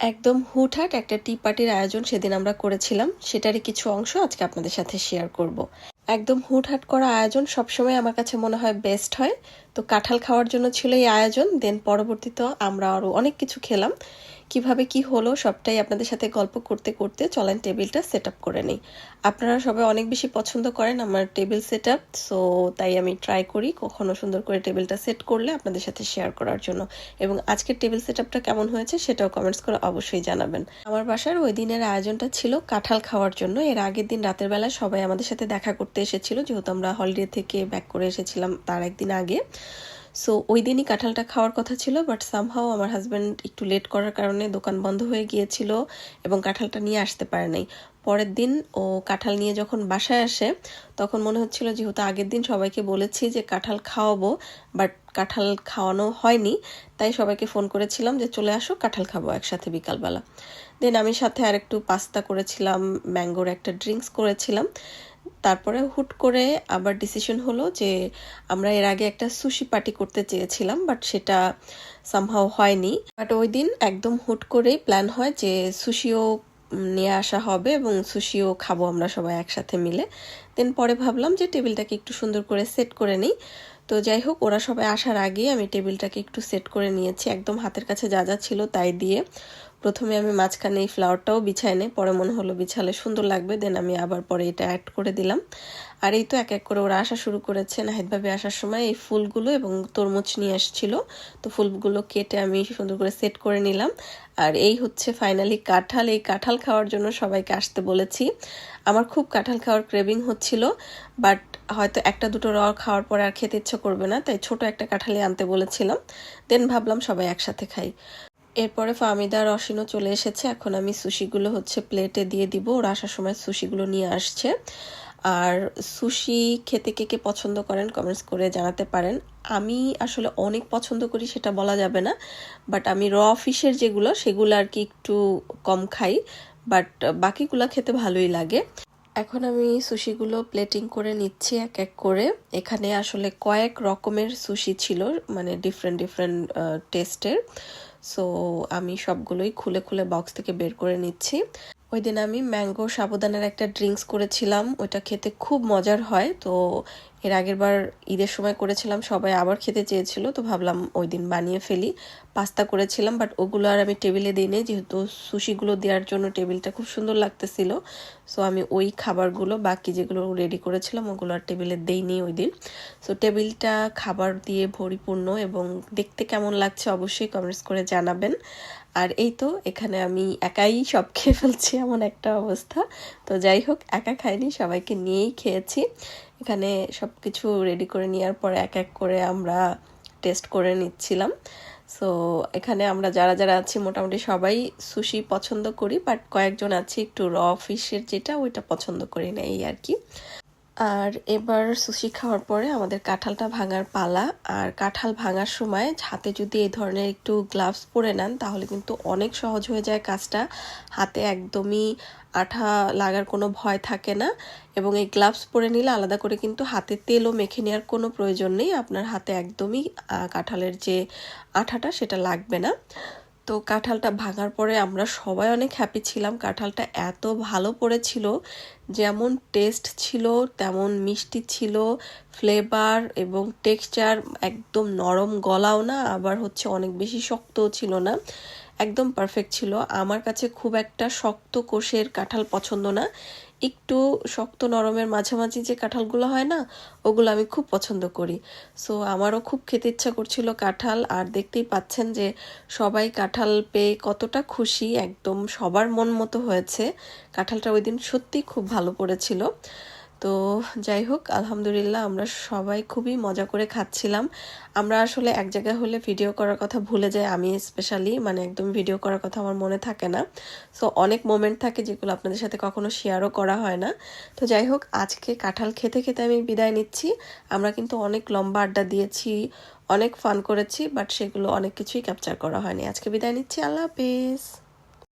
একদম হুটহাট একটা টি পার্টির আয়োজন সেদিন আমরা করেছিলাম। সেটারই কিছু অংশ আজকে আপনাদের সাথে শেয়ার করব। একদম হুটহাট করা আয়োজন সবসময় আমার কাছে মনে হয় বেস্ট হয়। তো কাঁঠাল খাওয়ার জন্য ছিল এই আয়োজন দেন পরবর্তীতে আমরা আরও অনেক কিছু খেলাম। কীভাবে কি হলো সবটাই আপনাদের সাথে গল্প করতে করতে চলেন টেবিলটা সেট আপ করে নিই। আপনারা সবাই অনেক বেশি পছন্দ করেন আমার টেবিল সেট আপ সো তাই আমি ট্রাই করি কখনো সুন্দর করে টেবিলটা সেট করলে আপনাদের সাথে শেয়ার করার জন্য। এবং আজকের টেবিল সেট আপটা কেমন হয়েছে সেটাও কমেন্টস করে অবশ্যই জানাবেন। আমার বাসার ওই দিনের আয়োজনটা ছিল কাঁঠাল খাওয়ার জন্য। এর আগের দিন রাতের বেলা সবাই আমাদের সাথে দেখা করতে এসেছিল, যেহেতু আমরা হলিডে থেকে ব্যাক করে এসেছিলাম তার একদিন আগে। সো ওই দিনই কাঁঠালটা খাওয়ার কথা ছিল বাট সামহাও আমার হাজব্যান্ড একটু লেট করার কারণে দোকান বন্ধ হয়ে গিয়েছিল এবং কাঁঠালটা নিয়ে আসতে পারে নাই। পরের দিন ও কাঁঠাল নিয়ে যখন বাসায় আসে, তখন মনে হচ্ছিল যেহেতু আগের দিন সবাইকে বলেছি যে কাঁঠাল খাওয়াবো বাট কাঁঠাল খাওয়ানো হয়নি, তাই সবাইকে ফোন করেছিলাম যে চলে আসো, কাঁঠাল খাব একসাথে বিকালবেলা। দেন আমি সাথে আর একটু পাস্তা করেছিলাম ম্যাঙ্গোর একটা ড্রিঙ্কস করেছিলাম। তারপরে হুট করে আবার ডিসিশন হলো যে আমরা এর আগে একটা সুশি পার্টি করতে চেয়েছিলাম বাট সেটা সামহাও হয়নি। বাট ওই দিন একদম হুট করেই প্ল্যান হয় যে সুশিও নিয়ে আসা হবে এবং সুশিও খাব আমরা সবাই একসাথে মিলে। দেন পরে ভাবলাম যে টেবিলটাকে একটু সুন্দর করে সেট করে নিই। তো যাই হোক, ওরা সবাই আসার আগেই আমি টেবিলটাকে একটু সেট করে নিয়েছি। একদম হাতের কাছে যা যা ছিল তাই দিয়ে। প্রথমে আমি মাঝখানে এই ফ্লাওয়ারটাও বিছাই নেই পরে মনে হলো বিছালে সুন্দর লাগবে দেন আমি আবার পরে এটা অ্যাড করে দিলাম। আর এই তো এক এক করে ওরা আসা শুরু করেছে নাহিদভাবে আসার সময় এই ফুলগুলো এবং তরমুজ নিয়ে আসছিল। তো ফুলগুলো কেটে আমি সুন্দর করে সেট করে নিলাম। আর এই হচ্ছে ফাইনালি কাঁঠাল, এই কাঁঠাল খাওয়ার জন্য সবাইকে আসতে বলেছি। আমার খুব কাঁঠাল খাওয়ার ক্রেভিং হচ্ছিল বাট হয়তো একটা দুটো র খাওয়ার পরে আর খেতে ইচ্ছা করবে না, তাই ছোট একটা কাঁঠালি আনতে বলেছিলাম। দেন ভাবলাম সবাই একসাথে খাই। এরপরে ফামিদার অসিনও চলে এসেছে। এখন আমি সুশিগুলো হচ্ছে প্লেটে দিয়ে দিব। ওরা আসার সময় সুশিগুলো নিয়ে আসছে। আর সুশি খেতে কে কে পছন্দ করেন কমেন্টস করে জানাতে পারেন। আমি আসলে অনেক পছন্দ করি, সেটা বলা যাবে না। বাট আমি র ফিশের যেগুলো, সেগুলো আর কি একটু কম খাই। বাট বাকিগুলো খেতে ভালোই লাগে। এখন আমি সুশিগুলো প্লেটিং করে নিচ্ছি এক এক করে। এখানে আসলে কয়েক রকমের সুশি ছিল মানে ডিফারেন্ট ডিফারেন্ট টেস্টের সো আমি সবগুলোই খুলে খুলে বক্স থেকে বের করে নিচ্ছি। ওই দিন আমি ম্যাঙ্গো সাবুদানের একটা ড্রিঙ্কস করেছিলাম, ওইটা খেতে খুব মজার হয়। তো এর আগের বার ঈদের সময় করেছিলাম, সবাই আবার খেতে চেয়েছিল, তো ভাবলাম ওই দিন বানিয়ে ফেলি। পাস্তা করেছিলাম বাট ওগুলো আর আমি টেবিলে দিই নেই, যেহেতু সুশিগুলো দেওয়ার জন্য টেবিলটা খুব সুন্দর লাগতেছিল। সো আমি ওই খাবারগুলো, বাকি যেগুলো রেডি করেছিলাম, ওগুলো আর টেবিলে দেইনি ওই দিন। সো টেবিলটা খাবার দিয়ে পরিপূর্ণ এবং দেখতে কেমন লাগছে অবশ্যই কমেন্টস করে জানাবেন। আর এই তো, এখানে আমি একাই সব খেয়ে ফেলছি, এমন একটা অবস্থা। তো যাই হোক, একা খাইনি, সবাইকে নিয়েই খেয়েছি। এখানে সব কিছু রেডি করে নেওয়ার পরে এক এক করে আমরা টেস্ট করে নিচ্ছিলাম। সো এখানে আমরা যারা যারা আছি, মোটামুটি সবাই সুশি পছন্দ করি বাট কয়েকজন আছি একটু র ফিশের যেটা, ওইটা পছন্দ করি না এই আর কি। আর এবার সুশি খাওয়ার পরে আমাদের কাঁঠালটা ভাঙার পালা। আর কাঁঠাল ভাঙার সময় হাতে যদি এই ধরনের একটু গ্লাভস পরে নেন, তাহলে কিন্তু অনেক সহজ হয়ে যায় কাজটা। হাতে একদমই আঠা লাগার কোনো ভয় থাকে না এবং এই গ্লাভস পরে নিলে আলাদা করে কিন্তু হাতে তেলও মেখে নেওয়ার কোনো প্রয়োজন নেই। আপনার হাতে একদমই কাঁঠালের যে আঠাটা সেটা লাগবে না। তো কাঁঠালটা ভাঙার পরে আমরা সবাই অনেক হ্যাপি ছিলাম। কাঁঠালটা এত ভালো পড়েছিল, যেমন টেস্ট ছিল, তেমন মিষ্টি ছিল ফ্লেভার এবং টেক্সচার একদম নরম গলাও না, আবার হচ্ছে অনেক বেশি শক্তও ছিল না। একদম পারফেক্ট ছিল। আমার কাছে খুব একটা শক্ত কোষের কাঁঠাল পছন্দ না। একটু শক্ত নরমের মাঝামাঝি যে কাঁঠালগুলো হয় না, ওগুলো আমি খুব পছন্দ করি। সো আমারও খুব খেতে ইচ্ছা করছিল কাঁঠাল। আর দেখতেই পাচ্ছেন যে সবাই কাঁঠাল পেয়ে কতটা খুশি, একদম সবার মন মতো হয়েছে। কাঁঠালটা ওই দিন সত্যিই খুব ভালো পড়েছিল। তো যাই হোক, আলহামদুলিল্লাহ আমরা সবাই খুবই মজা করে খাচ্ছিলাম। আমরা আসলে এক জায়গায় হলে ভিডিও করার কথা ভুলে যাই, আমি স্পেশালি মানে একদম ভিডিও করার কথা আমার মনে থাকে না। সো অনেক মোমেন্ট থাকে যেগুলো আপনাদের সাথে কখনো শেয়ারও করা হয় না। তো যাই হোক, আজকে কাঁঠাল খেতে খেতে আমি বিদায় নিচ্ছি। আমরা কিন্তু অনেক লম্বা আড্ডা দিয়েছি, অনেক ফান করেছি বাট সেগুলো অনেক কিছুই ক্যাপচার করা হয়নি। আজকে বিদায় নিচ্ছি, আল্লাহ হাফিজ।